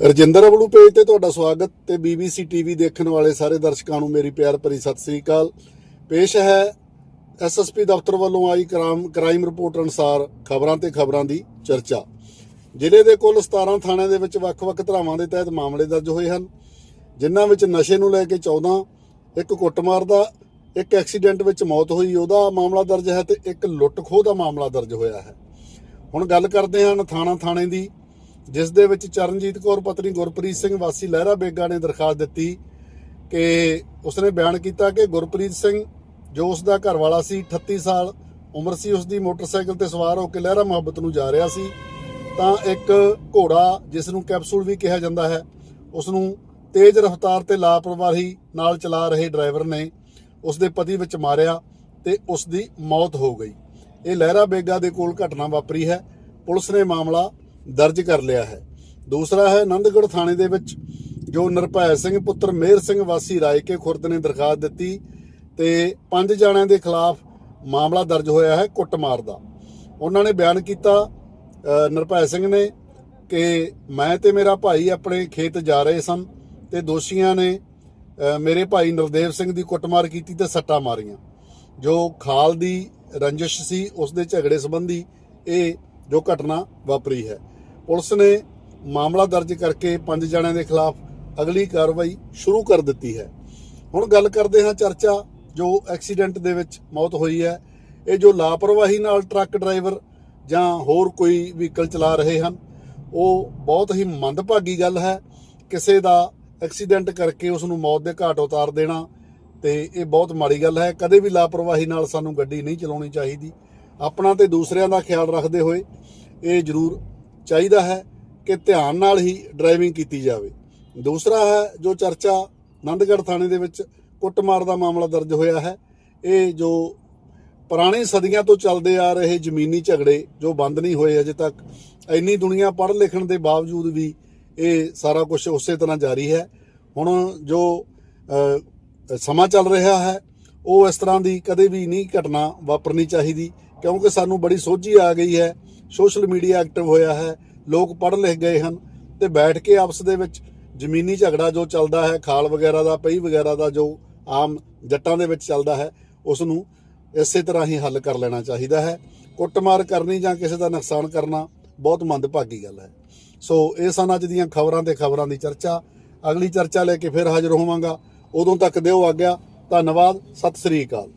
Rajinder Awalu page ਤੇ ਤੁਹਾਡਾ ਸਵਾਗਤ ਤੇ BBC ਟੀਵੀ ਦੇਖਣ ਵਾਲੇ ਸਾਰੇ ਦਰਸ਼ਕਾਂ ਨੂੰ ਮੇਰੀ ਪਿਆਰ ਭਰੀ ਸਤਿ ਸ੍ਰੀ ਅਕਾਲ। ਪੇਸ਼ ਹੈ ਐਸਐਸਪੀ ਦਫ਼ਤਰ ਵੱਲੋਂ ਆਈ ਕ੍ਰਾਈਮ ਕ੍ਰਾਈਮ ਰਿਪੋਰਟ ਅਨੁਸਾਰ ਖਬਰਾਂ ਤੇ ਖਬਰਾਂ ਦੀ ਚਰਚਾ। ਜ਼ਿਲ੍ਹੇ ਦੇ ਕੁੱਲ 17 ਥਾਣਿਆਂ ਦੇ ਵਿੱਚ ਵੱਖ-ਵੱਖ ਧਰਾਵਾਂ ਦੇ ਤਹਿਤ ਮਾਮਲੇ ਦਰਜ ਹੋਏ ਹਨ, ਜਿਨ੍ਹਾਂ ਵਿੱਚ ਨਸ਼ੇ ਨੂੰ ਲੈ ਕੇ 14 ਇੱਕ ਕੁੱਟਮਾਰ ਦਾ, ਇੱਕ ਐਕਸੀਡੈਂਟ ਵਿੱਚ ਮੌਤ ਹੋਈ, ਉਹਦਾ ਮਾਮਲਾ ਦਰਜ ਹੈ ਤੇ ਇੱਕ ਲੁੱਟ ਖੋਹ ਦਾ ਮਾਮਲਾ ਦਰਜ ਹੋਇਆ ਹੈ। ਹੁਣ ਗੱਲ ਕਰਦੇ ਹਾਂ ਥਾਣਾ ਥਾਣੇ ਦੀ। ਜਿਸ ਦੇ ਵਿੱਚ ਚਰਨਜੀਤ ਕੌਰ, ਪਤਨੀ ਗੁਰਪ੍ਰੀਤ ਸਿੰਘ, ਵਾਸੀ ਲਹਿਰਾ ਬੇਗਾ ਨੇ ਦਰਖਾਸਤ ਦਿੱਤੀ ਕਿ ਉਸਨੇ ਬਿਆਨ ਕੀਤਾ ਕਿ ਗੁਰਪ੍ਰੀਤ ਸਿੰਘ ਜੋ ਉਸ ਦਾ ਘਰ ਵਾਲਾ ਸੀ 38 ਸਾਲ ਉਮਰ ਸੀ ਉਸ ਦੀ ਮੋਟਰਸਾਈਕਲ ਤੇ ਸਵਾਰ ਹੋ ਕੇ ਲਹਿਰਾ ਮੁਹੱਬਤ ਨੂੰ ਜਾ ਰਿਹਾ ਸੀ। ਤਾਂ ਇੱਕ ਘੋੜਾ, ਜਿਸ ਨੂੰ ਕੈਪਸੂਲ ਵੀ ਕਿਹਾ ਜਾਂਦਾ ਹੈ ਉਸ ਨੂੰ ਤੇਜ਼ ਰਫ਼ਤਾਰ ਤੇ ਲਾਪਰਵਾਹੀ ਨਾਲ ਚਲਾ ਰਹੇ ਡਰਾਈਵਰ ਨੇ ਉਸ ਦੇ ਪਤੀ ਵਿੱਚ ਮਾਰਿਆ ਤੇ ਉਸ ਦੀ ਮੌਤ ਹੋ ਗਈ। ਇਹ ਲਹਿਰਾ ਬੇਗਾ ਦੇ ਕੋਲ ਘਟਨਾ ਵਾਪਰੀ ਹੈ। ਪੁਲਿਸ ਨੇ ਮਾਮਲਾ ਦਰਜ ਕਰ ਲਿਆ ਹੈ। ਦੂਸਰਾ ਹੈ ਆਨੰਦਗੜ੍ਹ ਥਾਣੇ ਦੇ ਵਿੱਚ ਜੋ ਨਿਰਭੈ ਸਿੰਘ ਪੁੱਤਰ ਮੇਹਰ ਸਿੰਘ ਵਾਸੀ ਰਾਏਕੇ ਖੁਰਦ ਨੇ ਦਰਖਾਸਤ ਦਿੱਤੀ ਤੇ ਪੰਜ ਜਾਣਿਆਂ ਦੇ ਖਿਲਾਫ ਮਾਮਲਾ ਦਰਜ ਹੋਇਆ ਹੈ ਕੁੱਟਮਾਰ ਦਾ। ਉਹਨਾਂ ਨੇ ਬਿਆਨ ਕੀਤਾ ਨਿਰਭੈ ਸਿੰਘ ਨੇ ਕਿ ਮੈਂ ਤੇ ਮੇਰਾ ਭਾਈ ਆਪਣੇ ਖੇਤ ਜਾ ਰਹੇ ਸਨ ਤੇ ਦੋਸ਼ੀਆਂ ਨੇ ਮੇਰੇ ਭਾਈ ਨਰਦੇਵ ਸਿੰਘ ਦੀ ਕੁੱਟਮਾਰ ਕੀਤੀ ਤੇ ਸੱਟਾਂ ਮਾਰੀਆਂ। ਜੋ ਖਾਲ ਦੀ ਰੰਜਿਸ਼ ਸੀ, ਉਸ ਦੇ ਝਗੜੇ ਸੰਬੰਧੀ ਇਹ ਜੋ ਘਟਨਾ ਵਾਪਰੀ ਹੈ। ਪੁਲਿਸ ਨੇ ਮਾਮਲਾ ਦਰਜ ਕਰਕੇ ਪੰਜ ਜਣਿਆਂ ਦੇ ਖਿਲਾਫ ਅਗਲੀ ਕਾਰਵਾਈ ਸ਼ੁਰੂ ਕਰ ਦਿੱਤੀ ਹੈ। ਹੁਣ ਗੱਲ ਕਰਦੇ ਹਾਂ ਚਰਚਾ ਜੋ ਐਕਸੀਡੈਂਟ ਦੇ ਵਿੱਚ ਮੌਤ ਹੋਈ ਹੈ। ਇਹ ਜੋ ਲਾਪਰਵਾਹੀ ਨਾਲ ਟਰੱਕ ਡਰਾਈਵਰ ਜਾਂ ਹੋਰ ਕੋਈ ਵਹੀਕਲ ਚਲਾ ਰਹੇ ਹਨ, ਉਹ ਬਹੁਤ ਹੀ ਮੰਦਭਾਗੀ ਗੱਲ ਹੈ। ਕਿਸੇ ਦਾ ਐਕਸੀਡੈਂਟ ਕਰਕੇ ਉਸ ਨੂੰ ਮੌਤ ਦੇ ਘਾਟ ਉਤਾਰ ਦੇਣਾ ਤੇ ਇਹ ਬਹੁਤ ਮਾੜੀ ਗੱਲ ਹੈ। ਕਦੇ ਵੀ ਲਾਪਰਵਾਹੀ ਨਾਲ ਸਾਨੂੰ ਗੱਡੀ ਨਹੀਂ ਚਲਾਉਣੀ ਚਾਹੀਦੀ। ਆਪਣਾ ਤੇ ਦੂਸਰਿਆਂ ਦਾ ਖਿਆਲ ਰੱਖਦੇ ਹੋਏ ਇਹ ਜ਼ਰੂਰ ਚਾਹੀਦਾ ਹੈ ਕਿ ਧਿਆਨ ਨਾਲ ਹੀ ਡਰਾਈਵਿੰਗ ਕੀਤੀ ਜਾਵੇ। ਦੂਸਰਾ ਹੈ ਜੋ ਚਰਚਾ ਆਨੰਦਗੜ੍ਹ ਥਾਣੇ ਦੇ ਵਿੱਚ ਕੁੱਟਮਾਰ ਦਾ ਮਾਮਲਾ ਦਰਜ ਹੋਇਆ ਹੈ, ਇਹ ਜੋ ਪੁਰਾਣੇ ਸਦੀਆਂ ਤੋਂ ਚੱਲਦੇ ਆ ਰਹੇ ਜ਼ਮੀਨੀ ਝਗੜੇ ਜੋ ਬੰਦ ਨਹੀਂ ਹੋਏ ਅਜੇ ਤੱਕ, ਇੰਨੀ ਦੁਨੀਆ ਪੜ੍ਹ ਲਿਖਣ ਦੇ ਬਾਵਜੂਦ ਵੀ ਇਹ ਸਾਰਾ ਕੁਝ ਉਸੇ ਤਰ੍ਹਾਂ ਜਾਰੀ ਹੈ। ਹੁਣ ਜੋ ਸਮਾਂ ਚੱਲ ਰਿਹਾ ਹੈ, ਉਹ ਇਸ ਤਰ੍ਹਾਂ ਦੀ ਕਦੇ ਵੀ ਨਹੀਂ ਘਟਨਾ ਵਾਪਰਨੀ ਚਾਹੀਦੀ, ਕਿਉਂਕਿ ਸਾਨੂੰ ਬੜੀ ਸੋਝੀ ਆ ਗਈ ਹੈ ਸੋਸ਼ਲ ਮੀਡੀਆ ਐਕਟਿਵ ਹੋਇਆ ਹੈ, ਲੋਕ ਪੜ੍ਹ ਲਿਖ ਗਏ ਹਨ ਤੇ ਬੈਠ ਕੇ ਆਪਸ ਦੇ ਵਿੱਚ ਜ਼ਮੀਨੀ ਝਗੜਾ ਜੋ ਚੱਲਦਾ ਹੈ, ਖਾਲ ਵਗੈਰਾ ਦਾ, ਪਈ ਵਗੈਰਾ ਦਾ ਜੋ ਆਮ ਜੱਟਾਂ ਦੇ ਵਿੱਚ ਚੱਲਦਾ ਹੈ ਉਸ ਨੂੰ ਇਸੇ ਤਰ੍ਹਾਂ ਹੀ ਹੱਲ ਕਰ ਲੈਣਾ ਚਾਹੀਦਾ ਹੈ। ਕੁੱਟਮਾਰ ਕਰਨੀ ਜਾਂ ਕਿਸੇ ਦਾ ਨੁਕਸਾਨ ਕਰਨਾ ਬਹੁਤ ਮੰਦਭਾਗੀ ਗੱਲ ਹੈ। ਸੋ ਇਹ ਸਨ ਅੱਜ ਦੀਆਂ ਖਬਰਾਂ ਤੇ ਖਬਰਾਂ ਦੀ ਚਰਚਾ। ਅਗਲੀ ਚਰਚਾ ਲੈ ਕੇ ਫਿਰ ਹਾਜ਼ਰ ਹੋਵਾਂਗਾ। ਉਦੋਂ ਤੱਕ ਦਿਓ ਆਗਿਆ। ਧੰਨਵਾਦ। ਸਤਿ ਸ੍ਰੀ ਅਕਾਲ।